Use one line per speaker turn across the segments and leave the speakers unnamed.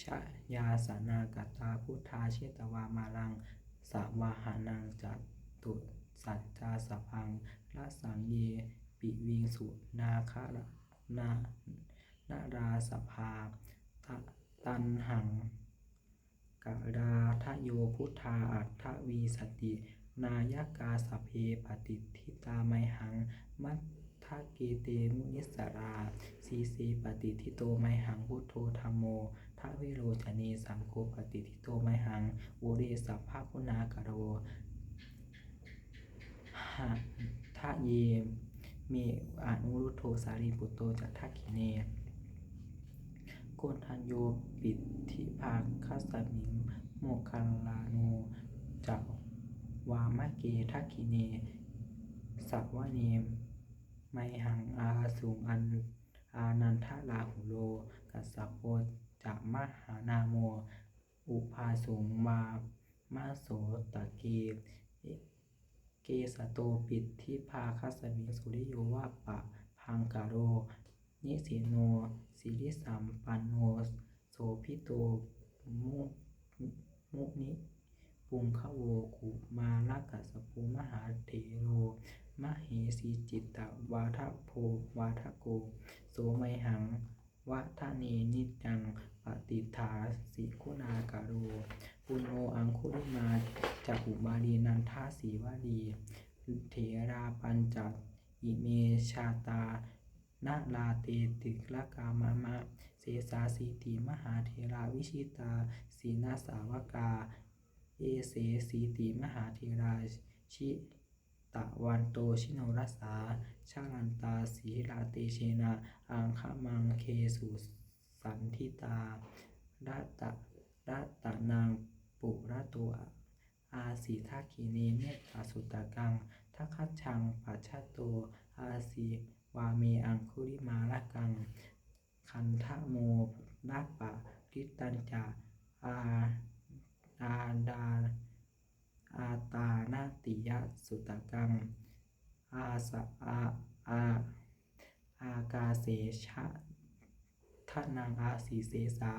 ชยาสนากตาพุทธาเชตวามาลังสวาหานังจัตตุสัจจาสพังละสังเยปิวิงสุนาคารนานาราสภาตตันหังกดาทะโยพุทธาอัตถวีสติ นายกาสเพปฏิทิตาไมหัง มัทธเกเตมุนิสราสีสีปฏิทิโตไมหังพุทโธธรรมโม ทะวิโรจเนสังโฆปฏิทิโตไมหังโอเรสัพพะพุนากโรหะทะเยเมอนุรุโธสารีปุตโตจัตถคิเนโกณทัญโยปิธิภาคัสมิงโมคัลลาโนจักวามะเกทักขิเน สัพวะเนมไมหังอาสุงอันอานันทลาหุโลกัสสปโป จะมหานาโม อุปาสุงมามาโสตะเกเกสโตปิดทิภาคัสมิสุริโยวาปะพังกาโร นิสิโนสิริสัมปันโนโสภิโตมุมุนิปุงคะโวกุมาลกัสสปุมหาเถโรมเหสีจิตตวาทโพวาทโก โสไมหังวะทะเนนิจัง ปฏิฐาสิคุณาการโรปุโนอังคุริมาจักอุบาลีนันทาสีวลีเถราปัญจอิเมชาตานาลาเตติกลกามะมะ เสสาสีติมหาเทราวิชิตาสีนาสาวกา เอเสสีติมหาเทราชิตะวันโตชิโนรัสสาชาลันตาสีลาเตเชนะอังคมังเคสุ สันทิตารัตะรัตะนางปุระตัวอาสีทักขีเนเมตตาสุตตะกังทักขัจฉังปัจฉโตอาสีวาเมอังคุริมาละกัง คันทะโมนาปะกิตตัญจาอาอาดาอาตานาติยะสุตกัง อาสะอาอาอากาเสชะ นังอาสีเสสา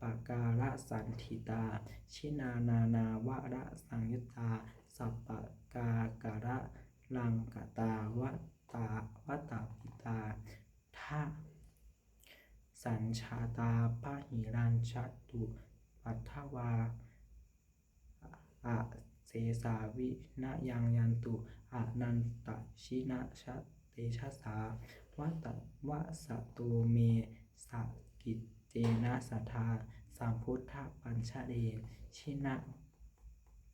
ปะการะสันทิตา ชินานานาวะระสังยุตา สัปปะกาการะลังกตาวะตาวะตาปิตาทะสัญชาตาพะหิรัญชตุปัทวาอะเสสาวินะยังยันตุอะนันตชินะชะเตชะสาวัตวะสะโตเม สกิจเจนะสัทธาสัมพุทธปัญชเดชินะ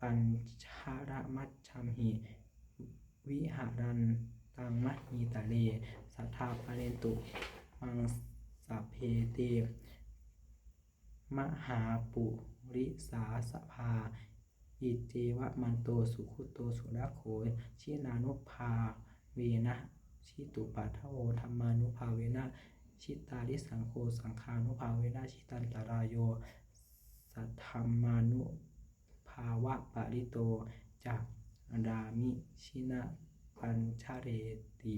ปัญชาระมัชชัมหิวิหารันตังมหิตะเลสัทธาปะเรนตุมังสัพเพเตมหาปุริสาสภา อิเจวะมันโตสุขุโตสุรโขชินานุภาเวนะชิตุปัทโวธรรมานุภาเวนะ ชิตาริสังโฆสังฆานุภาเวนะชิตันตรายโย สัทธรรมานุภาวะปริโตจากดามิชินะปัญชเรติ